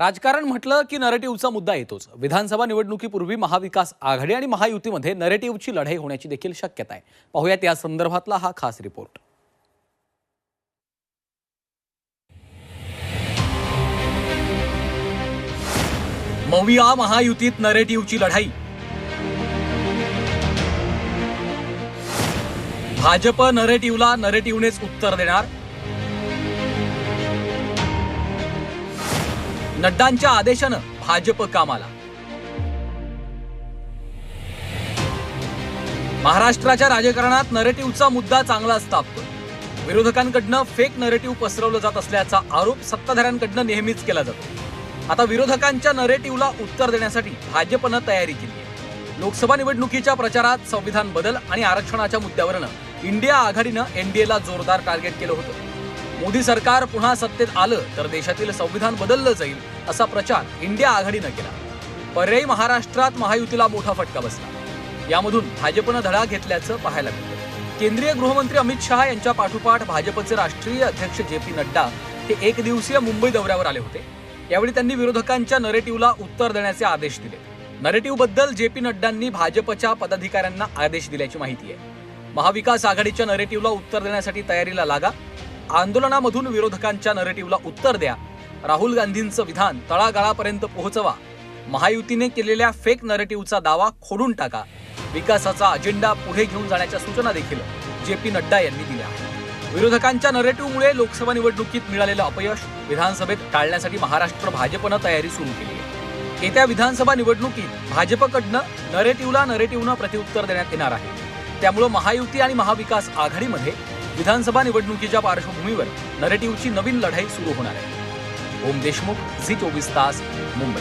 राजकारण म्हटलं की नरेटिव्हचा मुद्दा येतोच. विधानसभा निवडणुकीपूर्वी महाविकास आघाडी आणि महायुतीमध्ये नरेटिव्हची लढाई होण्याची देखील शक्यता आहे. पाहूयात या संदर्भातला हा खास रिपोर्ट मविया महायुतीत नरेटिव्हची लढाई. भाजप नरेटिव्हला नरेटिव्हनेच उत्तर देणार. नड्डांच्या आदेशानं भाजप कामाला. महाराष्ट्राच्या राजकारणात नरेटिव्हचा मुद्दा चांगलाच तापतो विरोधकांकडनं फेक नरेटिव्ह पसरवलं जात असल्याचा आरोप सत्ताधाऱ्यांकडनं नेहमीच केला जातो. आता विरोधकांच्या नरेटिव्हला उत्तर देण्यासाठी भाजपनं तयारी केली आहे. लोकसभा निवडणुकीच्या प्रचारात संविधान बदल आणि आरक्षणाच्या मुद्द्यावरनं इंडिया आघाडीनं एनडीएला जोरदार टार्गेट केलं होतं. मोदी सरकार पुन्हा सत्तेत आलं तर देशातील संविधान बदललं जाईल असा प्रचार इंडिया आघाडीनं केला. पर्यायी महाराष्ट्रात महायुतीला मोठा फटका बसला. यामधून भाजपनं धडा घेतल्याचं पाहायला मिळतं. केंद्रीय गृहमंत्री अमित शहा यांच्या पाठोपाठ भाजपचे राष्ट्रीय अध्यक्ष जे पी नड्डा हे एक दिवसीय मुंबई दौऱ्यावर आले होते. यावेळी त्यांनी विरोधकांच्या नरेटिव्हला उत्तर देण्याचे आदेश दिले. नरेटिव्हबद्दल जे पी नड्डांनी भाजपच्या पदाधिकाऱ्यांना आदेश दिल्याची माहिती आहे. महाविकास आघाडीच्या नरेटिव्हला उत्तर देण्यासाठी तयारीला लागा. आंदोलनामधून विरोधकांच्या नरेटिव्हला उत्तर द्या. राहुल गांधींचं विधान तळागाळापर्यंत पोहोचवा. महायुतीने केलेल्या फेक नरेटिव्हचा दावा खोडून टाका. विकासाचा अजेंडा पुढे घेऊन जाण्याच्या सूचना देखील जे पी नड्डा यांनी दिल्या. विरोधकांच्या नरेटिव्हमुळे लोकसभा निवडणुकीत मिळालेलं अपयश विधानसभेत टाळण्यासाठी महाराष्ट्र भाजपनं तयारी सुरू केली आहे. येत्या विधानसभा निवडणुकीत भाजपकडनं नरेटिव्हला नरेटिव्हनं प्रतिउत्तर देण्यात येणार आहे. त्यामुळं महायुती आणि महाविकास आघाडीमध्ये विधानसभा निवडणुकीच्या पार्श्वभूमीवर नरेटिव्हची नवीन लढाई सुरू होणार आहे. ओम देशमुख झी चोवीस तास मुंबई.